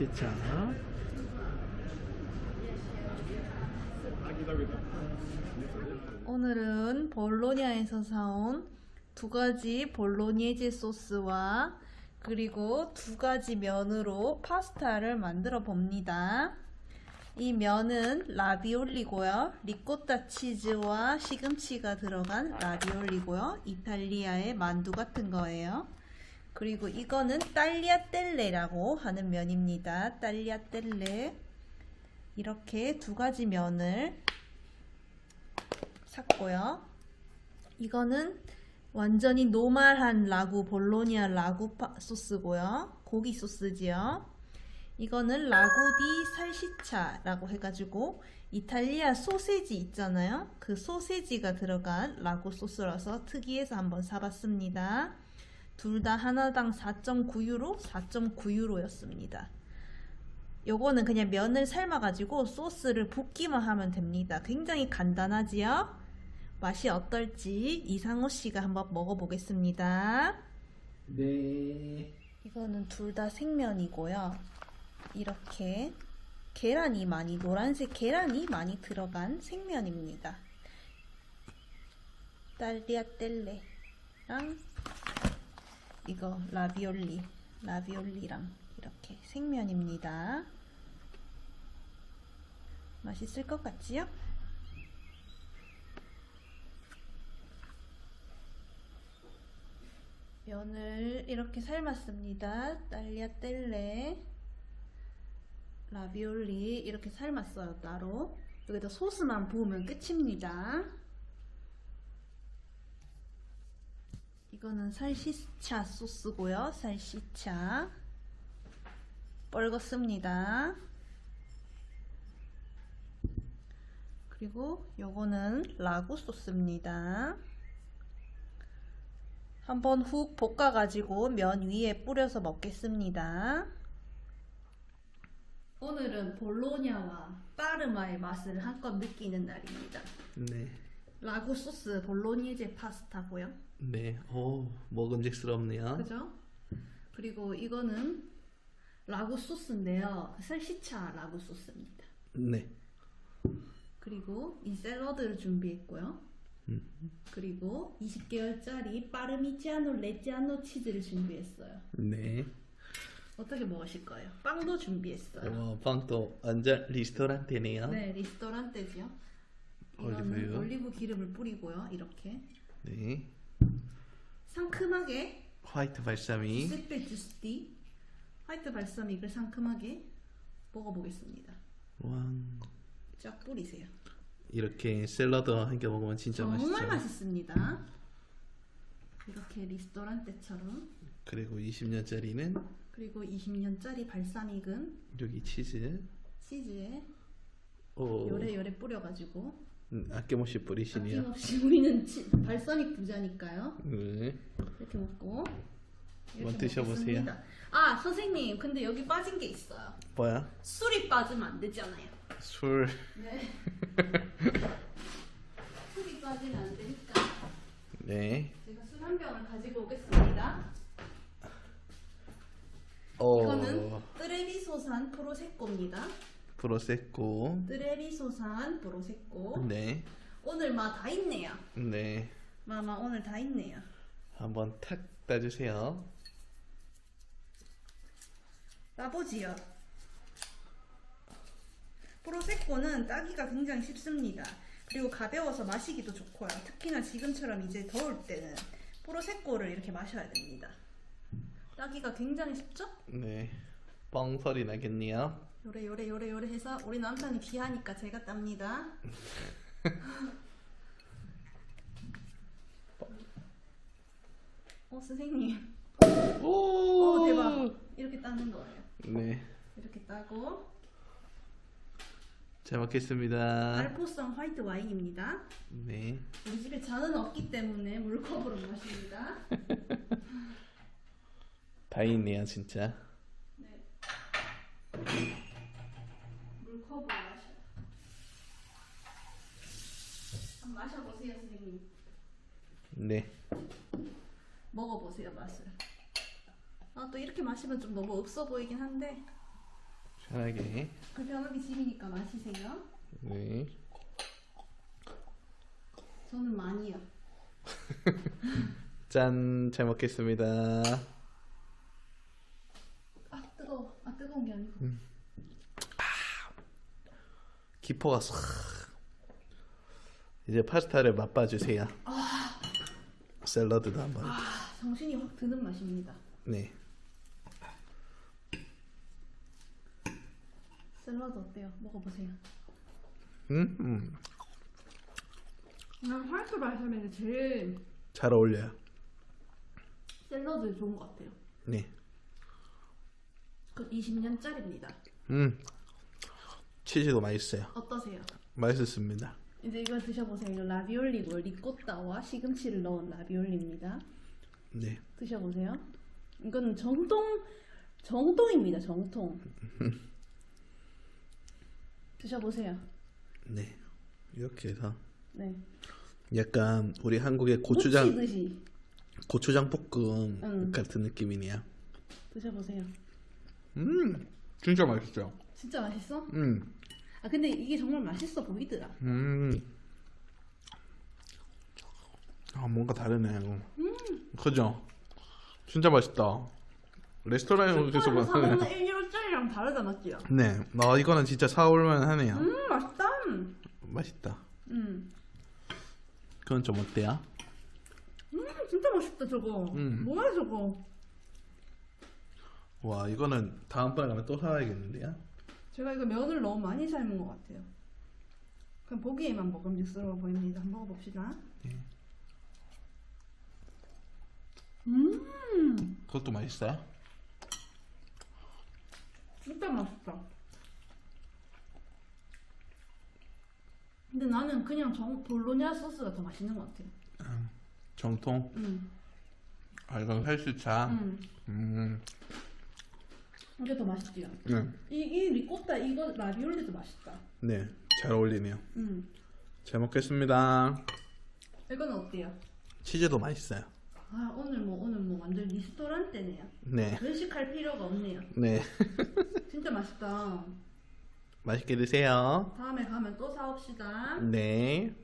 살치차. 오늘은 볼로냐에서 사온 두 가지 볼로니에제 소스와 그리고 두 가지 면으로 파스타를 만들어 봅니다. 이 면은 라비올리고요. 리코타 치즈와 시금치가 들어간 라비올리고요. 이탈리아의 만두 같은 거예요. 그리고 이거는 딸리아텔레라고 하는 면입니다. 딸리아텔레. 이렇게 두 가지 면을 샀고요. 이거는 완전히 노말한 라구 볼로니아 라구 파- 소스고요. 고기 소스지요. 이거는 라구디 살시차라고 해가지고 이탈리아 소세지 있잖아요. 그 소세지가 들어간 라구 소스라서 특이해서 한번 사봤습니다. 둘 다 하나당 4.9유로, 4.9유로였습니다. 요거는 그냥 면을 삶아가지고 소스를 붓기만 하면 됩니다. 굉장히 간단하지요? 맛이 어떨지 이상호 씨가 한번 먹어보겠습니다. 네. 이거는 둘 다 생면이고요. 이렇게 계란이 많이 노란색 계란이 많이 들어간 생면입니다. 딸리아텔레랑 이거 라비올리 라비올리랑 이렇게 생면입니다. 맛있을 것 같지요? 면을 이렇게 삶았습니다. 딸리아텔레, 라비올리 이렇게 삶았어요 따로. 여기다 소스만 부으면 끝입니다. 이거는 살시차 소스고요. 살시차 뻘겋습니다. 그리고 요거는 라구 소스입니다. 한번 훅 볶아가지고 면 위에 뿌려서 먹겠습니다. 오늘은 볼로냐와 파르마의 맛을 한껏 느끼는 날입니다. 네. 라구 소스 볼로니제 파스타고요. 네. 오, 먹음직스럽네요. 그죠? 그리고 이거는 라구 소스인데요. 살시차 라구 소스입니다. 네. 그리고 이 샐러드를 준비했고요. 음. 그리고 20개월짜리 파르미지아노 레지아노 치즈를 준비했어요. 네. 어떻게 먹으실 거예요? 빵도 준비했어요. 와, 빵도 완전 리스토랑테네요. 네, 리스토랑테지요. 올리브유. 올리브 기름을 뿌리고요. 이렇게 네. 상큼하게 화이트 발사믹. 세페 주스티 화이트 발사믹을 상큼하게 먹어보겠습니다. 와. 쫙 뿌리세요. 이렇게 샐러드와 함께 먹으면 진짜 정말 맛있죠. 맛있습니다. 이렇게 리스토랑테처럼 그리고 20년짜리는 그리고 20년짜리 발사믹은 여기 치즈. 치즈에 오. 요래요래 뿌려가지고 음, 아낌없이 뿌리시네요. 아낌없이 우리는 치, 발사믹 부자니까요. 네. 이렇게 먹고 한번 드셔보세요. 먹겠습니다. 아 선생님 근데 여기 빠진 게 있어요. 뭐야? 술이 빠지면 안 되잖아요. 술. 네. 술이 빠지면 안 되니까 네. 제가 술 한 병을 가지고 오겠습니다. 오. 이거는 뜨레비소산 프로세코입니다. 프로세코. 뜨레비 소산 프로세코. 네. 오늘 마 다 있네요. 네. 마마 오늘 다 있네요. 한번 탁 따주세요. 따보지요. 프로세코는 따기가 굉장히 쉽습니다. 그리고 가벼워서 마시기도 좋고요. 특히나 지금처럼 이제 더울 때는 프로세코를 이렇게 마셔야 됩니다. 따기가 굉장히 쉽죠? 네. 뻥 소리 나겠네요. 요래 요래 요래 요래 해서 우리 남편이 귀하니까 제가 땁니다. 어 선생님. 오. 어 대박. 이렇게 따는 거예요. 네. 이렇게 따고 잘 먹겠습니다. 알포성 화이트 와인입니다. 네. 우리 집에 잔은 없기 때문에 물컵으로 마십니다. 다 있네요, 진짜. 네. 물컵으로 마셔. 한번 마셔보세요, 선생님. 네. 먹어보세요, 맛을. 아, 또 이렇게 마시면 좀 너무 없어 보이긴 한데 편하게. 그 변하기 집이니까 마시세요. 네. 저는 많이요. 짠, 잘 먹겠습니다. 아 뜨거워. 아 뜨거운 게 아니고. 기포가 싹. 이제 파스타를 맛봐 주세요. 샐러드도 한번. 아 정신이 확 드는 맛입니다. 네. 샐러드 어때요? 먹어보세요. 음, 음. 난 화이트 발사믹이 제일 잘 어울려요. 샐러드에 좋은 것 같아요. 네. 그 20년짜리입니다. 음. 치즈도 맛있어요. 어떠세요? 맛있습니다. 이제 이거 드셔보세요. 이거 라비올리고 리코타와 시금치를 넣은 라비올리입니다. 네. 드셔보세요. 이거는 정통 정통입니다. 정통. 드셔보세요. 네. 이렇게 해서 네. 약간 우리 한국의 고추장 듯이 고추장 볶음 응. 같은 느낌이네요. 드셔보세요. 음. 진짜 맛있죠. 진짜 맛있어? 음. 아 근데 이게 정말 맛있어 보이더라. 음. 아 뭔가 다르네. 그죠? 진짜 맛있다. 레스토랑에서 사 먹는. 먹는 1유로짜리랑 다르다 맞지요? 네. 아 이거는 진짜 사올만 하네요. 음 맛있다. 맛있다. 음. 그건 좀 어때요? 음 진짜 맛있다 저거. 음. 뭐야 저거? 와 이거는 다음번에 가면 또 사와야겠는데요? 제가 이거 면을 너무 많이 삶은 것 같아요. 그냥 보기에만 먹음직스러워 보입니다. 한번 먹어봅시다. 음, 그것도 맛있어요? 진짜 맛있다. 근데 나는 그냥 정, 볼로냐 소스가 더 맛있는 것 같아요. 정통? 음, 아 이건 헬스차. 음, 음. 이게 더 맛있지요. 네. 이, 이 리코타 이거 라비올리도 맛있다. 네. 잘 어울리네요. 음, 잘 먹겠습니다. 이건 어때요? 치즈도 맛있어요. 아 오늘 뭐 오늘 뭐 완전 리스토랑때네요. 네. 외식할 필요가 없네요. 네. 진짜 맛있다. 맛있게 드세요. 다음에 가면 또 사옵시다. 네.